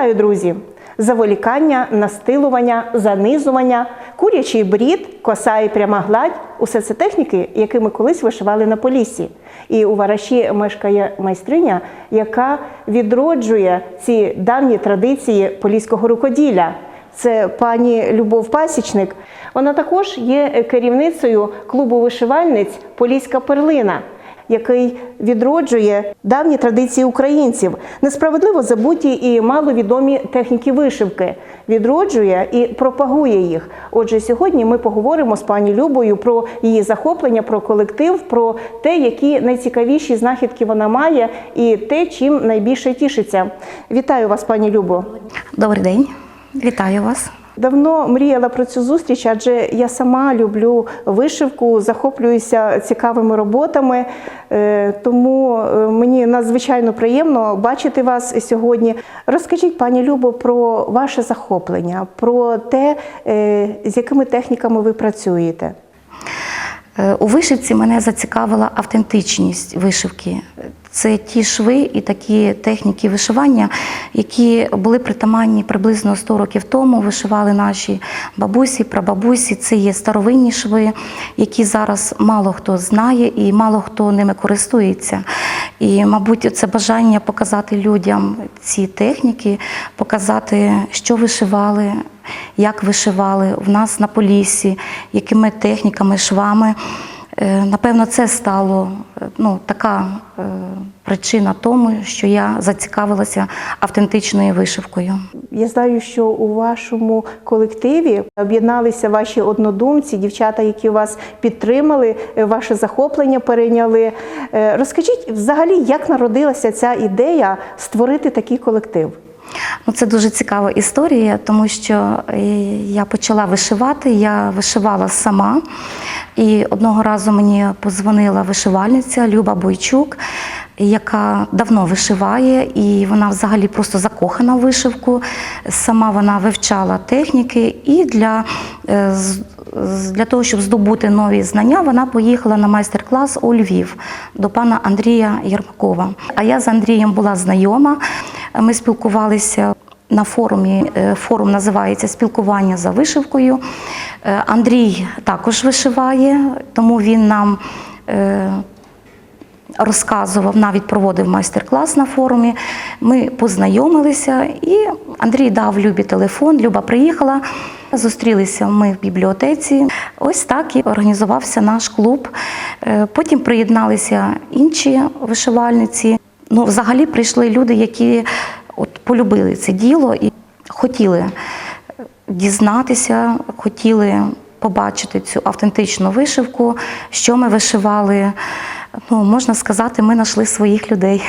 Вітаю, друзі! Заволікання, настилування, занизування, курячий брід, коса і пряма гладь усе це техніки, якими колись вишивали на полісі. І у вараші мешкає майстриня, яка відроджує ці давні традиції поліського рукоділля. Це пані Любов Пасічник. Вона також є керівницею клубу вишивальниць Поліська перлина який відроджує давні традиції українців, несправедливо забуті і маловідомі техніки вишивки, відроджує і пропагує їх. Отже, сьогодні ми поговоримо з пані Любою про її захоплення, про колектив, про те, які найцікавіші знахідки вона має, і те, чим найбільше тішиться. Вітаю вас, пані Любо. Добрий день, вітаю вас. Давно мріяла про цю зустріч, адже я сама люблю вишивку, захоплююся цікавими роботами. Е, Тому е, мені надзвичайно приємно бачити вас сьогодні. Розкажіть, пані Любо, про ваше захоплення, про те, е, з якими техніками ви працюєте. Е, У вишивці мене зацікавила автентичність вишивки. Це ті шви і такі техніки вишивання, які були притаманні приблизно 100 років тому. Вишивали наші бабусі, прабабусі. Це є старовинні шви, які зараз мало хто знає і мало хто ними користується. І, мабуть, це бажання показати людям ці техніки, показати, що вишивали, як вишивали в нас на полісі, якими техніками, швами. Е, Напевно, це стало е, ну, така е, причина тому, що я зацікавилася автентичною вишивкою. Я знаю, що у вашому колективі об'єдналися ваші однодумці, дівчата, які вас підтримали, ваше захоплення перейняли. Розкажіть взагалі, як народилася ця ідея створити такий колектив? Ну, це дуже цікава історія, тому що е, я почала вишивати, я вишивала сама. І одного разу мені позвонила вишивальниця Люба Бойчук, яка давно вишиває, і вона взагалі просто закохана в вишивку. Сама вона вивчала техніки, і для, е, для того, щоб здобути нові знання, вона поїхала на майстер-клас у Львів до пана Андрія Єрмакова. А я з Андрієм була знайома. Ми спілкувалися на форумі. Е, Форум називається Спілкування за вишивкою. Е, Андрій також вишиває, тому він нам е, розказував, навіть проводив майстер-клас на форумі. Ми познайомилися, і Андрій дав Любі телефон. Люба приїхала. Зустрілися ми в бібліотеці. Ось так і організувався наш клуб. Потім приєдналися інші вишивальниці. Ну, взагалі прийшли люди, які от полюбили це діло і хотіли дізнатися, хотіли побачити цю автентичну вишивку, що ми вишивали. Ну, можна сказати, ми знайшли своїх людей.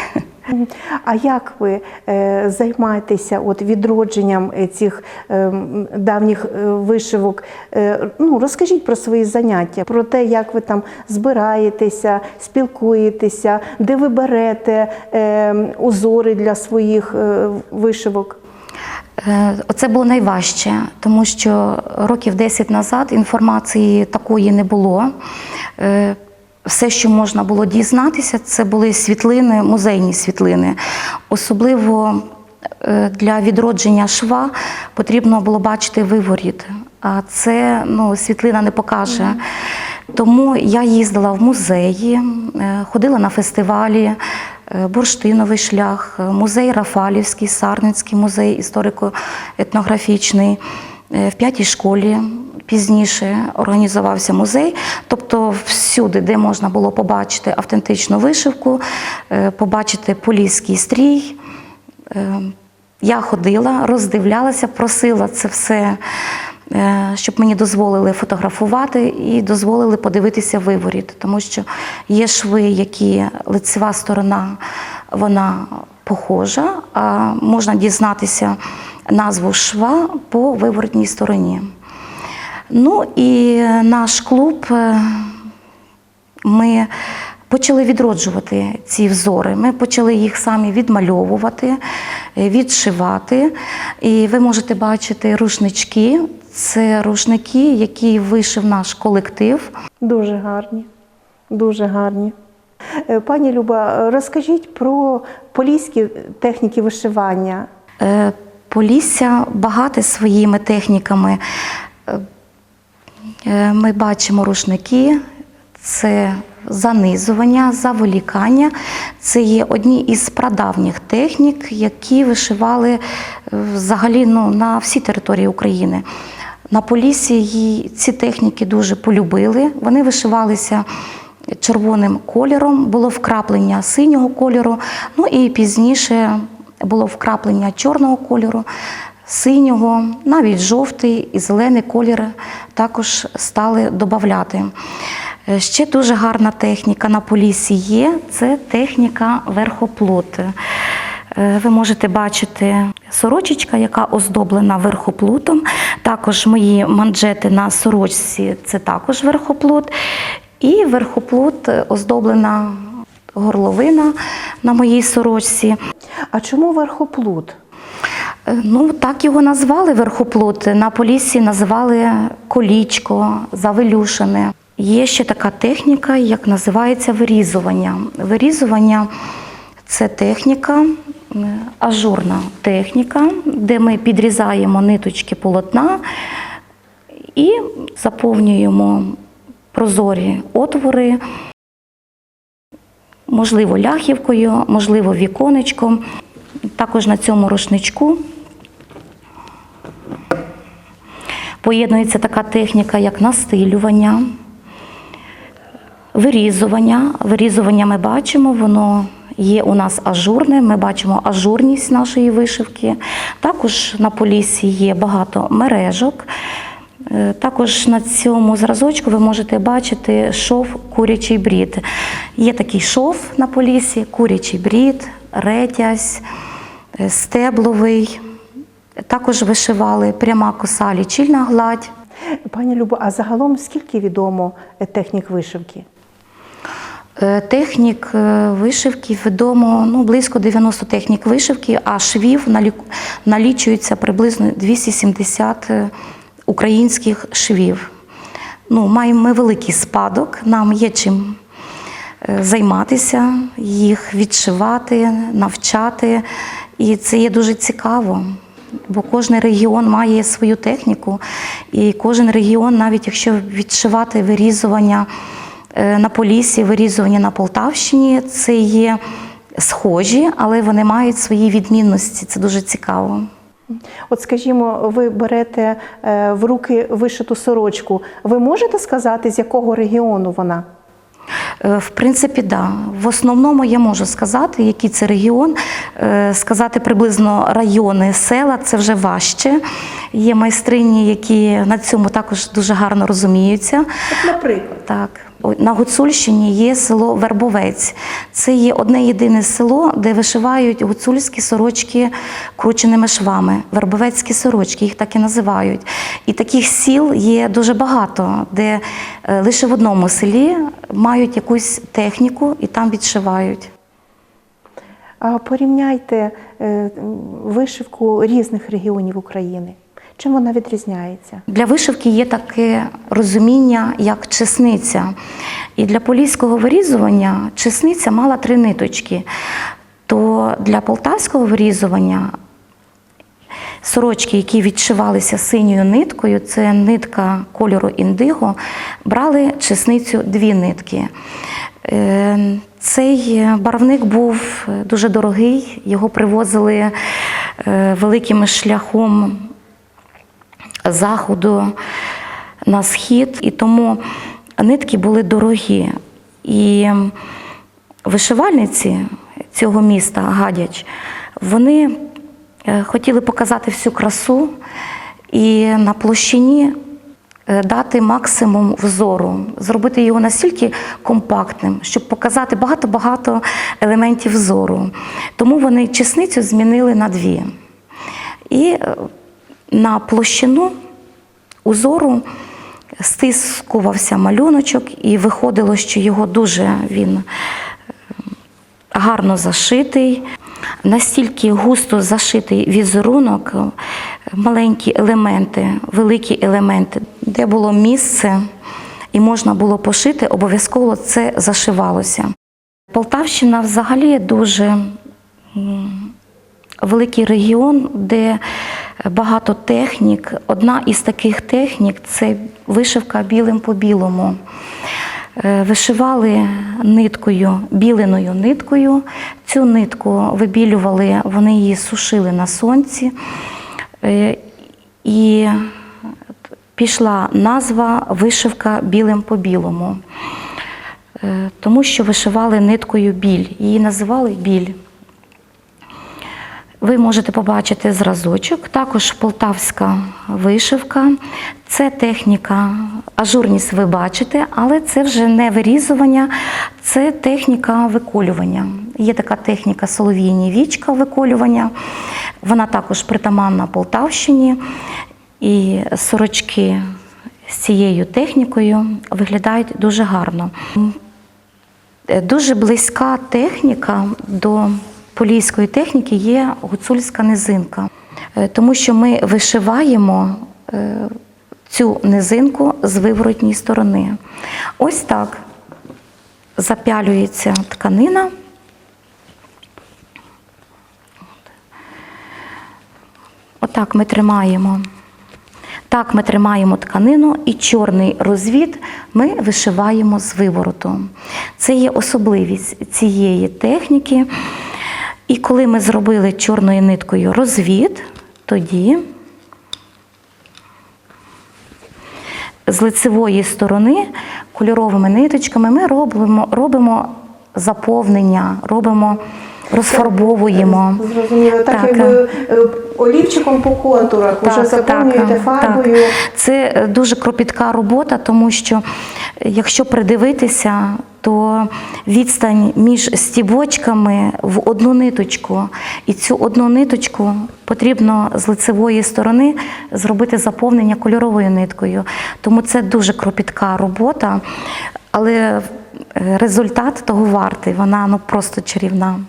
А як ви е, займаєтеся от відродженням е, цих е, давніх вишивок? Ну, розкажіть про свої заняття, про те, як ви там збираєтеся, спілкуєтеся, де ви берете узори для своїх вишивок? Оце було найважче, тому що років 10 назад інформації такої не було. Все, що можна було дізнатися, це були світлини, музейні світлини. Особливо е, для відродження шва потрібно було бачити виворіт, а це ну, світлина не покаже. Тому я їздила в музеї, е, ходила на фестивалі, е, Бурштиновий шлях, музей Рафалівський, Сарницький музей історико-етнографічний. В п'ятій школі пізніше організувався музей. Тобто всюди, де можна було побачити автентичну вишивку, е, побачити поліський стрій. Е, Я ходила, роздивлялася, просила це все, е, щоб мені дозволили фотографувати і дозволили подивитися виворіт, тому що є шви, які лицева сторона вона похожа, а можна дізнатися назву шва по виворотній стороні. Ну і наш клуб е, ми почали відроджувати ці взори. Ми почали їх самі відмальовувати, е, відшивати. І ви можете бачити рушнички. Це рушники, які вишив наш колектив. Дуже гарні, дуже гарні. Е, Пані Люба, розкажіть про поліські техніки вишивання. Е, Полісся багате своїми техніками. Е, Ми бачимо рушники, це занизування, заволікання. Це є одні із прадавніх технік, які вишивали е, взагалі ну, на всій території України. На Поліссі її ці техніки дуже полюбили. Вони вишивалися червоним кольором, було вкраплення синього кольору, ну і пізніше було вкраплення чорного кольору, синього, навіть жовтий і зелений колір також стали додати. Е, Ще дуже гарна техніка на полісі є це техніка верхоплут. Е, Ви можете бачити сорочечка, яка оздоблена верхоплутом. Також мої манжети на сорочці це також верхоплут. І верхоплут е, оздоблена горловина на моїй сорочці. А чому верхоплут? Е, Ну, так його назвали верхоплут. На полісі називали колічко, завелюшене. Є ще така техніка, як називається вирізування. Вирізування це техніка, е, ажурна техніка, де ми підрізаємо ниточки полотна і заповнюємо прозорі отвори, можливо, ляхівкою, можливо, віконечком. Також на цьому рушничку поєднується така техніка, як настилювання, вирізування. Вирізування ми бачимо, воно є у нас ажурне, ми бачимо ажурність нашої вишивки. Також на полісі є багато мережок. Е, Також на цьому зразочку ви можете бачити шов курячий брід. Є такий шов на полісі, курячий брід, ретязь, стебловий. Також вишивали пряма коса, лічильна гладь. Пані Любо, а загалом скільки відомо е, технік вишивки? Е, Технік е, вишивки відомо ну, близько 90 технік вишивки, а швів налічується приблизно 270 е, українських швів. Ну, маємо ми великий спадок, нам є чим е, займатися, їх відшивати, навчати. І це є дуже цікаво. Бо кожен регіон має свою техніку, і кожен регіон, навіть якщо відшивати вирізування е, на Поліссі, вирізування на Полтавщині, це є схожі, але вони мають свої відмінності. Це дуже цікаво. От, скажімо, ви берете е, в руки вишиту сорочку. Ви можете сказати, з якого регіону вона? Е, В принципі, да. В основному я можу сказати, який це регіон. Е, Сказати приблизно райони, села це вже важче. Є майстрині, які на цьому також дуже гарно розуміються. От, наприклад. Так, на Гуцульщині є село Вербовець. Це є одне єдине село, де вишивають гуцульські сорочки крученими швами. Вербовецькі сорочки, їх так і називають. І таких сіл є дуже багато, де е, лише в одному селі мають якусь техніку і там відшивають. Порівняйте е, вишивку різних регіонів України. Чим вона відрізняється? Для вишивки є таке розуміння, як чесниця. І для поліського вирізування чесниця мала три ниточки. То для полтавського вирізування сорочки, які відшивалися синьою ниткою, це нитка кольору індиго, брали чесницю дві нитки. Е, Цей барвник був дуже дорогий, його привозили е, великим шляхом заходу на схід, і тому нитки були дорогі. І вишивальниці цього міста Гадяч, вони е, хотіли показати всю красу і на площині е, дати максимум взору, зробити його настільки компактним, щоб показати багато-багато елементів зору. Тому вони чесницю змінили на дві. І е, на площину узору стискувався малюночок, і виходило, що його дуже він е, гарно зашитий. Настільки густо зашитий візерунок, е, маленькі елементи, великі елементи, де було місце і можна було пошити, обов'язково це зашивалося. Полтавщина взагалі дуже великий регіон, де багато технік. Одна із таких технік це вишивка білим по білому. Е, Вишивали ниткою, біленою ниткою. Цю нитку вибілювали, вони її сушили на сонці. Е, І пішла назва вишивка білим по білому, Е, тому що вишивали ниткою біль. Її називали біль. Ви можете побачити зразочок, також полтавська вишивка. Це техніка, ажурність ви бачите, але це вже не вирізування, це техніка виколювання. Є така техніка солов'їні вічка виколювання. Вона також притаманна Полтавщині. І сорочки з цією технікою виглядають дуже гарно. Е, Дуже близька техніка до поліської техніки є гуцульська низинка, Е, тому що ми вишиваємо е, цю низинку з виворотній сторони. Ось так запялюється тканина. Отак ми тримаємо. Так ми тримаємо тканину і чорний розвід ми вишиваємо з вивороту. Це є особливість цієї техніки. І коли ми зробили чорною ниткою розвід, тоді з лицевої сторони кольоровими ниточками ми робимо, робимо заповнення, робимо, розфарбовуємо. Зрозуміло, так, Так, якби е, олівчиком по контурах вже заповнюєте фарбою. Так. Це дуже кропітка робота, тому що е, якщо придивитися, то відстань між стібочками в одну ниточку, і цю одну ниточку потрібно з лицевої сторони зробити заповнення кольоровою ниткою. Тому це дуже кропітка робота, але е, результат того вартий. Вона ну просто чарівна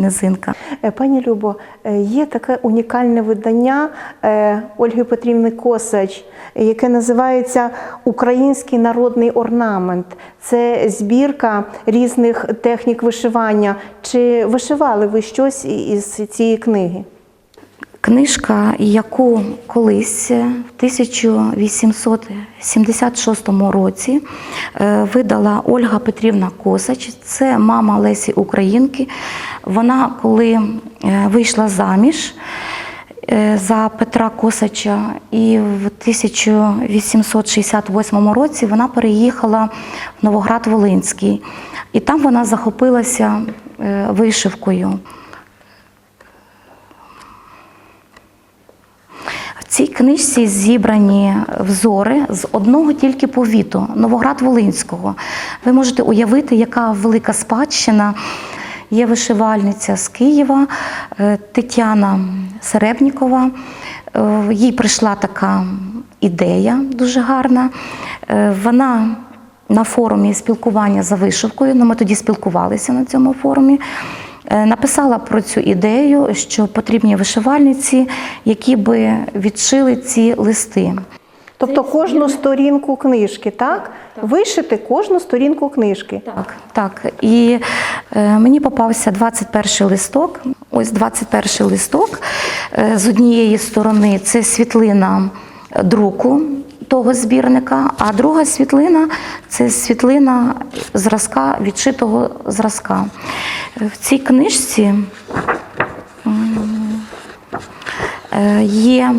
низинка. Е, Пані Любо, е, є таке унікальне видання е, Ольги Петрівни Косач, яке називається Український народний орнамент. Це збірка різних технік вишивання. Чи вишивали ви щось із цієї книги? Книжка, яку колись е, в 1876 році е, видала Ольга Петрівна Косач, це мама Лесі Українки. Вона, коли е, вийшла заміж за Петра Косача, і в 1868 році вона переїхала в Новоград-Волинський. І там вона захопилася вишивкою. Цій книжці зібрані взори з одного тільки повіту Новоград-Волинського. Ви можете уявити, яка велика спадщина. Є вишивальниця з Києва е, Тетяна Серебнікова. Е, Їй прийшла така ідея дуже гарна. Е, Вона на форумі спілкування за вишивкою, ну ми тоді спілкувалися на цьому форумі. Е, Написала про цю ідею, що потрібні вишивальниці, які би відшили ці листи. Тобто кожну сторінку книжки, так? Вишити кожну сторінку книжки. Так, так. І е, мені попався 21 листок. Ось 21 листок. Е, з однієї сторони це світлина друку того збірника, а друга світлина це світлина зразка, відшитого зразка. Е, В цій книжці е, є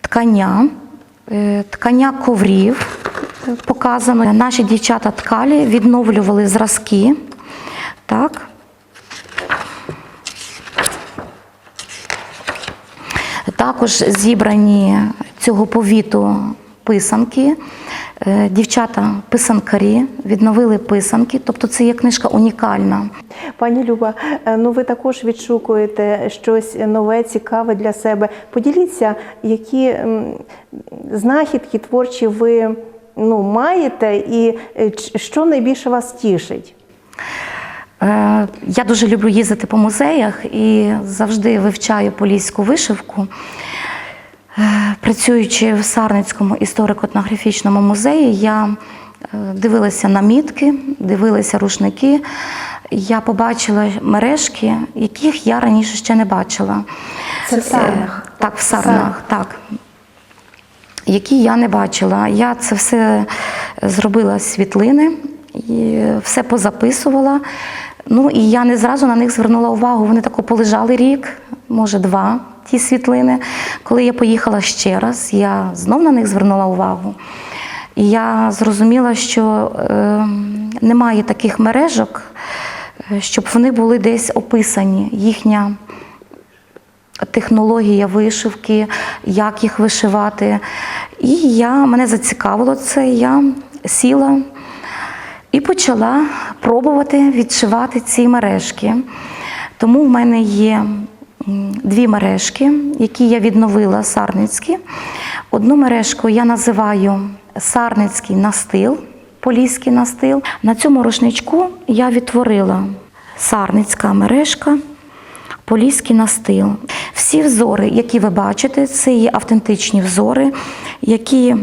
ткання, е, ткання коврів е, показано. Наші дівчата ткалі відновлювали зразки. Так. Також зібрані цього повіту писанки. Е, Дівчата писанкарі відновили писанки, тобто це є книжка унікальна. Пані Люба, е, ну ви також відшукуєте щось нове, цікаве для себе. Поділіться, які знахідки творчі ви ну, маєте, і е, що найбільше вас тішить? Я дуже люблю їздити по музеях і завжди вивчаю поліську вишивку. Працюючи в Сарницькому історико-етнографічному музеї, я е, дивилася на мітки, дивилася рушники я побачила мережки, яких я раніше ще не бачила. Це в сарнах? Е, Так, в сарнах, так. Які я не бачила. Я це все зробила світлини, і все позаписувала. Ну і я не зразу на них звернула увагу. Вони тако полежали рік, може два, ті світлини. Коли я поїхала ще раз, я знов на них звернула увагу. І я зрозуміла, що е, немає таких мережок, е, щоб вони були десь описані. Їхня технологія вишивки, як їх вишивати. І я, мене зацікавило це, я сіла і почала пробувати відшивати ці мережки. Тому в мене є дві мережки, які я відновила сарницькі. Одну мережку я називаю сарницький настил, поліський настил. На цьому рушничку я відтворила сарницька мережка. Поліський настил. Всі взори, які ви бачите, це є автентичні взори, які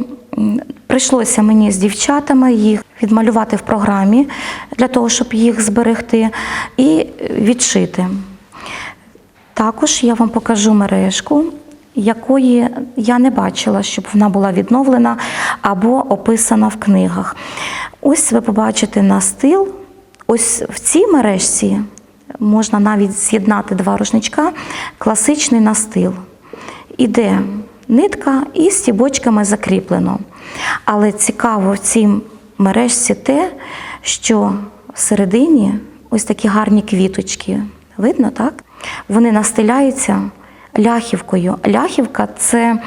прийшлося мені з дівчатами їх відмалювати в програмі для того, щоб їх зберегти, і відшити. Також я вам покажу мережку, якої я не бачила, щоб вона була відновлена або описана в книгах. Ось ви побачите настил. Ось в цій мережці можна навіть з'єднати два рушничка, класичний настил. Іде нитка і стібочками закріплено. Але цікаво в цій мережці те, що всередині ось такі гарні квіточки. Видно, так? Вони настиляються ляхівкою. Ляхівка це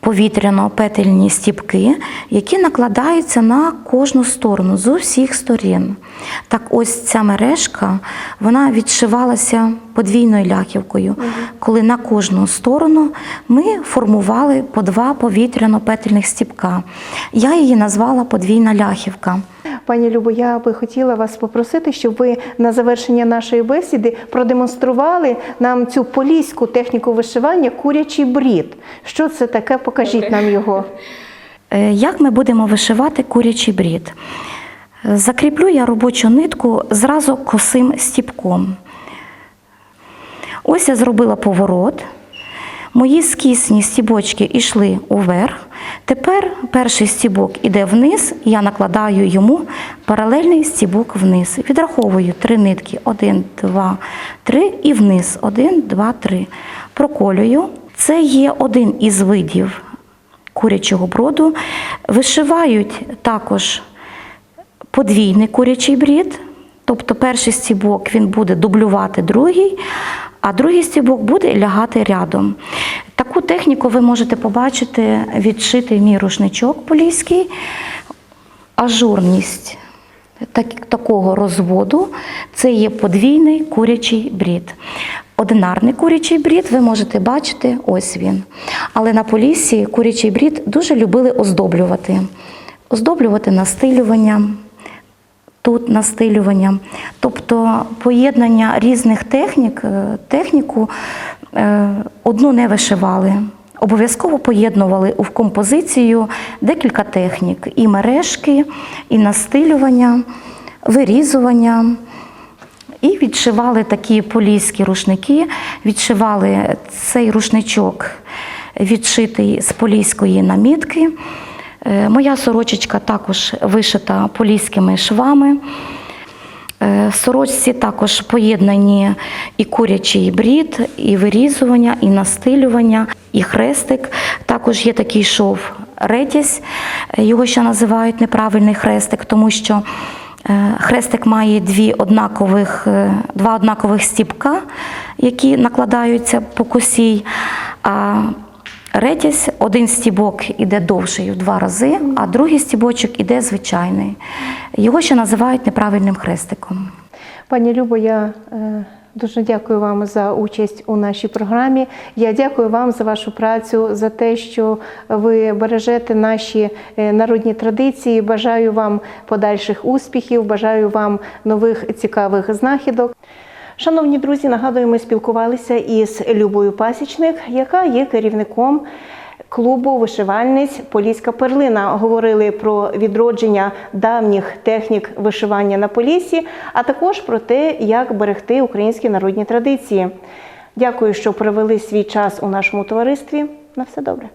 повітряно-петельні стіпки, які накладаються на кожну сторону з усіх сторін. Так ось ця мережка вона відшивалася подвійною ляхівкою, коли на кожну сторону ми формували по два повітряно-петельних стіпка. Я її назвала подвійна ляхівка. Пані Любо, я би хотіла вас попросити, щоб ви на завершення нашої бесіди продемонстрували нам цю поліську техніку вишивання курячий брід. Що це таке? Покажіть нам його. Е, Як ми будемо вишивати курячий брід? Закріплю я робочу нитку зразу косим стіпком. Ось я зробила поворот. Мої скісні стібочки йшли уверх. Тепер перший стібок іде вниз, я накладаю йому паралельний стібок вниз. Відраховую три нитки: один, два, три і вниз. Один, два, три. Проколюю. Це є один із видів курячого броду. Вишивають також подвійний курячий брід, тобто перший стібок він буде дублювати другий, а другий стібок буде лягати рядом. Таку техніку ви можете побачити, відшитий мій рушничок поліський, ажурність так, такого розводу це є подвійний курячий брід. Одинарний курячий брід ви можете бачити, ось він. Але на полісі курячий брід дуже любили оздоблювати. Оздоблювати настилюванням, тут настилюванням. Тобто поєднання різних технік, е, техніку е, одну не вишивали. Обов'язково поєднували в композицію декілька технік: і мережки, і настилювання, вирізування. І відшивали такі поліські рушники, відшивали цей рушничок, відшитий з поліської намітки. Е, Моя сорочечка також вишита поліськими швами. Е, В сорочці також поєднані і курячий брід, і вирізування, і настилювання, і хрестик. Також є такий шов ретязь, е, його ще називають неправильний хрестик, тому що хрестик має дві однакових, два однакових стіпка, які накладаються по косій. А ретязь, один стібок іде довший в два рази, а другий стібочок іде звичайний. Його ще називають неправильним хрестиком. Пані Любо, я е, дуже дякую вам за участь у нашій програмі. Я дякую вам за вашу працю, за те, що ви бережете наші е, народні традиції. Бажаю вам подальших успіхів, бажаю вам нових цікавих знахідок. Шановні друзі, нагадую, ми спілкувалися із Любою Пасічник, яка є керівником клубу вишивальниць Поліська перлина. Говорили про відродження давніх технік вишивання на Поліссі, а також про те, як берегти українські народні традиції. Дякую, що провели свій час у нашому товаристві. На все добре.